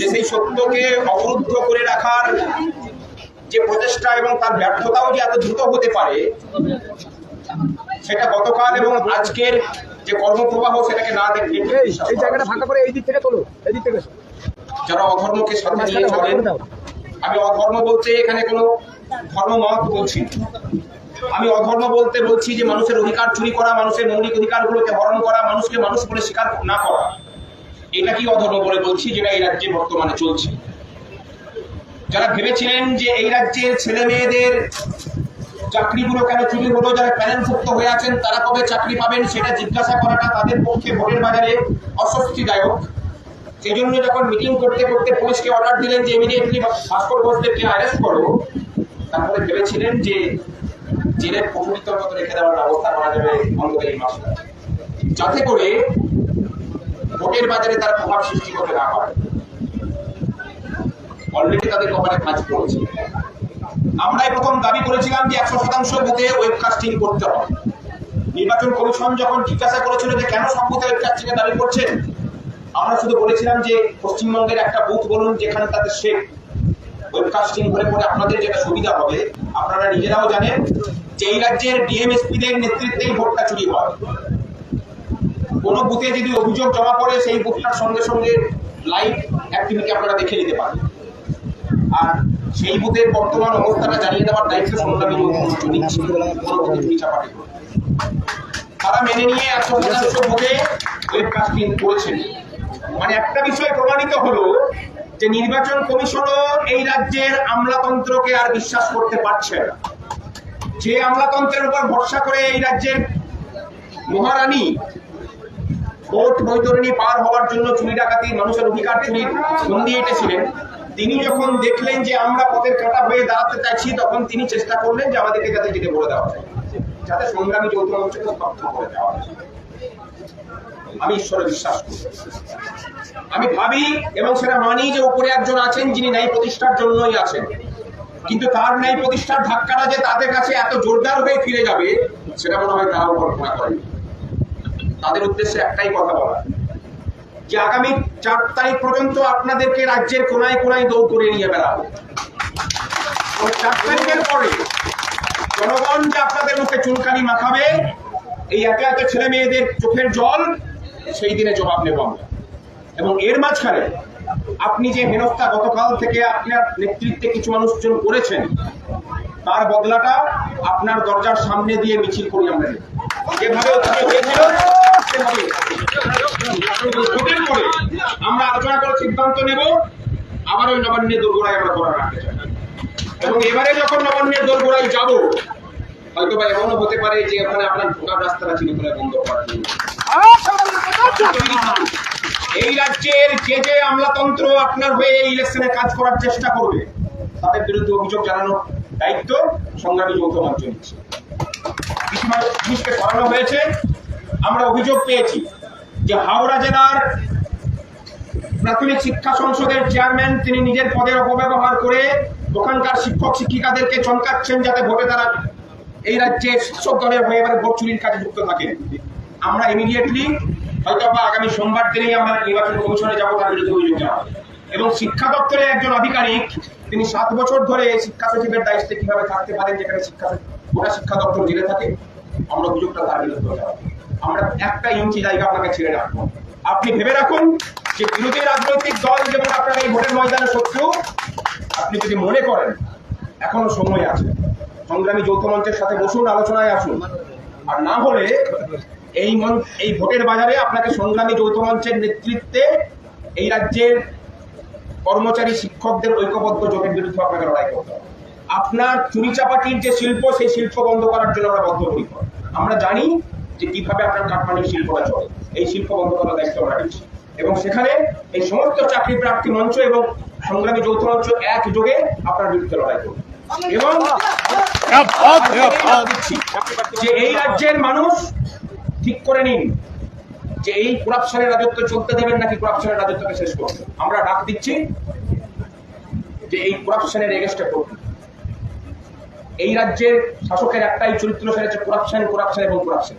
যে সেই সত্যকে অবরুদ্ধ করে রাখার যে প্রচেষ্টা এবং তার ব্যর্থতাও যে এত দ্রুত হতে পারে সেটা গতকাল এবং আজকের যে কর্মপ্রবাহ সেটাকে না দেখলে এই এই জায়গাটা ফাঁকা করে এই দিক থেকে তোলো এই দিক থেকে যারা অধর্মকে সাথে নিয়ে চলেন আমি অধর্ম বলতে এখানে কোনো ধর্ম মত বলছি আমি অধর্ম বলতে বলছি যে মানুষের অধিকার চুরি করা মানুষের মৌলিক অধিকারগুলোকে হরণ করা মানুষকে মানুষ বলে স্বীকার না করা। এটা কি অধর্ম বলে বলছি যেটা এই রাজ্যে বর্তমানে চলছে? যারা ভেবেছিলেন যে এই রাজ্যের ছেলে মেয়েদের চাকরিগুলো কেন চুরি হলো, যারা প্যানেলভুক্ত হয়ে আছেন, তারা কবে চাকরি পাবেন সেটা জিজ্ঞাসা করাটা তাদের পক্ষে ভোটের বাজারে অস্বস্তিদায়ক। সেই জন্য যখন মিটিং করতে করতে পুলিশকে অর্ডার দিলেন যে ইমিডিয়েটলি ভাস্কর ঘোষদেরকে অ্যারেস্ট করো, তারপরে ভেবেছিলেন যে জেলের প্রচলিতর মতো রেখে দেওয়ার ব্যবস্থা করা যাবে যাতে করে ভোটের বাজারে তার প্রভাব সৃষ্টি করতে না পারে অলরেডি তাদের কপালে কাজ করেছে আমরাই প্রথম দাবি করেছিলাম যে একশো শতাংশ বুথে ওয়েবকাস্টিং করতে হবে। নির্বাচন কমিশন যখন জিজ্ঞাসা করেছিল যে কেন সব বুথে ওয়েবকাস্টিং দাবি করছেন, আমরা শুধু বলেছিলাম যে পশ্চিমবঙ্গের একটা বুথ বলুন যেখানে তাদের সে ওয়েবকাস্টিং করে পরে আপনাদের যেটা সুবিধা হবে, আপনারা নিজেরাও জানেন যে এই রাজ্যের ডিএমএসপি দের নেতৃত্বেই ভোটটা চুরি হয়। কোন বুথে যদি অভিযোগ জমা পড়ে, সেই বুথটার সঙ্গে সঙ্গে লাইভ অ্যাক্টিভিটি আপনারা দেখে নিতে পারেন। আর সেই বুথের বর্তমান অবস্থাটা জানিয়ে দেওয়ার দায়িত্ব সংগ্রামী নিচ্ছে বুথে তারা মেনে নিয়ে একশো শতাংশ ভোটে ওয়েবকাস্টিং করেছেন। মানে একটা বিষয় প্রমাণিত হলো যে নির্বাচন কমিশনও এই রাজ্যের আমলাতন্ত্রকে আর বিশ্বাস করতে পারছে না। যে আমলাতন্ত্রের উপর ভরসা করে এই রাজ্যের মহারানী ভোট বৈতরণী পার হওয়ার জন্য চুরি ডাকাতি, মানুষের অধিকার চুরির বন্দি এঁটেছিলেন। তিনি যখন দেখলেন যে আমরা পথের কাটা হয়ে দাঁড়াতে চাইছি, তখন তিনি চেষ্টা করলেন যে আমাদেরকে যাতে যেতে বলে দেওয়া যায়। যাতে সংগ্রামী যৌথ মঞ্চকে স্তব্ধ করে দেওয়া আমি ঈশ্বরে বিশ্বাস করি। আমি ভাবি এবং সেটা মানি যে উপরে একজন আছেন, যিনি ন্যায় প্রতিষ্ঠার জন্যই আছেন। কিন্তু তার ন্যায় প্রতিষ্ঠার ধাক্কাটা যে তাদের কাছে এত জোরদার হয়ে ফিরে যাবে, সেটা মনে হয় তারাও কল্পনা করেনি। তাদের উদ্দেশ্যে একটাই কথা বলা। যে আগামী চার তারিখ পর্যন্ত আপনাদেরকে রাজ্যের কোনায় কোনায় দৌড় করে নিয়ে বেড়াবো চার তারিখের পরে জনগণ যে আপনাদের মুখে চুলকানি মাখাবে, এই একে একে ছেলে মেয়েদের চোখের জল, সেই দিনে জবাব নেব আমরা। এবং এর মাঝখানে আপনি যে হেনস্থা গতকাল থেকে আপনার নেতৃত্বে কিছু মানুষজন করেছেন, তার বদলাটা আপনার দরজার সামনে দিয়ে মিছিল করি আমরা যেভাবে ওখানে হয়েছিল সেভাবে ভোটের পরে আমরা আলোচনা করে সিদ্ধান্ত নেব আবার ওই নবান্নের দোরগোড়ায় আমরা করা রাখতে চাই। এবং এবারে যখন নবান্নের দোরগোড়ায় যাব, হয়তো বা এমনও হতে পারে যে ওখানে আপনার ঢোকার রাস্তাটা চিরতরে বন্ধ করার এই রাজ্যের যে যে আমলাতন্ত্র আপনার হয়ে ইলেকশনে কাজ করার চেষ্টা করবে, তাদের বিরুদ্ধে অভিযোগ জানানোর দায়িত্ব সংগ্রামী যৌথ মঞ্চ নিচ্ছে। কিছু মানুষ- জিনিসকে করানো হয়েছে। আমরা অভিযোগ পেয়েছি যে হাওড়া জেলার প্রাথমিক শিক্ষা সংসদের চেয়ারম্যান তিনি নিজের পদের অপব্যবহার করে ওখানকার শিক্ষক শিক্ষিকাদেরকে চমকাচ্ছেন যাতে ভোটে তারা এই রাজ্যে শাসক দলের হয়ে এবারে ভোট চুরির কাজে যুক্ত থাকেন আমরা ইমিডিয়েটলি হয়তো বা আগামী সোমবার দিনেই আমরা নির্বাচন কমিশনে যাব, তার বিরুদ্ধে অভিযোগ জানাব। এবং শিক্ষা দপ্তরের একজন আধিকারিক, তিনি সাত বছর ধরে শিক্ষা সচিবের দায়িত্বে কীভাবে থাকতে পারেন, যেখানে শিক্ষা গোটা শিক্ষা দপ্তর জেলে থাকে, আমরা অভিযোগটা তার বিরুদ্ধে জানাব। আমরা একটা ইঞ্চি জায়গা আপনাকে ছেড়ে রাখব। আপনি ভেবে রাখুন যে বিরোধী রাজনৈতিক দল যেমন আপনার এই ভোটের ময়দানে শত্রু, আপনি যদি মনে করেন, এখনও সময় আছে, সংগ্রামী যৌথ মঞ্চের সাথে বসুন, আলোচনায় আসুন। আর না হলে এই এই ভোটের বাজারে আপনাকে সংগ্রামী যৌথ মঞ্চের নেতৃত্বে এই রাজ্যের কর্মচারী, শিক্ষকদের ঐক্যবদ্ধ জোটের বিরুদ্ধে আপনাকে লড়াই করতে হবে। আপনার চুরি চাপাটির যে শিল্প, সেই শিল্প বন্ধ করার জন্য আমরা বদ্ধপরিকর। আমরা জানি যে কীভাবে আপনার কাঠমান্ডির শিল্পটা চলে। এই শিল্প বন্ধ করার দায়িত্ব আমরা নিচ্ছি। এবং সেখানে এই সমস্ত চাকরি প্রার্থী মঞ্চ এবং সংগ্রামী যৌথ মঞ্চ এক যোগে আপনার বিরুদ্ধে লড়াই করবে এবং যে এই রাজ্যের মানুষ ঠিক করে নিন যে এই করাপশনের রাজত্ব চলতে দেবেন নাকি করাপশনের রাজত্বকে শেষ করবেন। আমরা ডাক দিচ্ছি যে এই করাপশনের এগেস্টে করুন এই রাজ্যের শাসকের একটাই চরিত্র সেটা হচ্ছে করাপশন করাপশন এবং করাপশন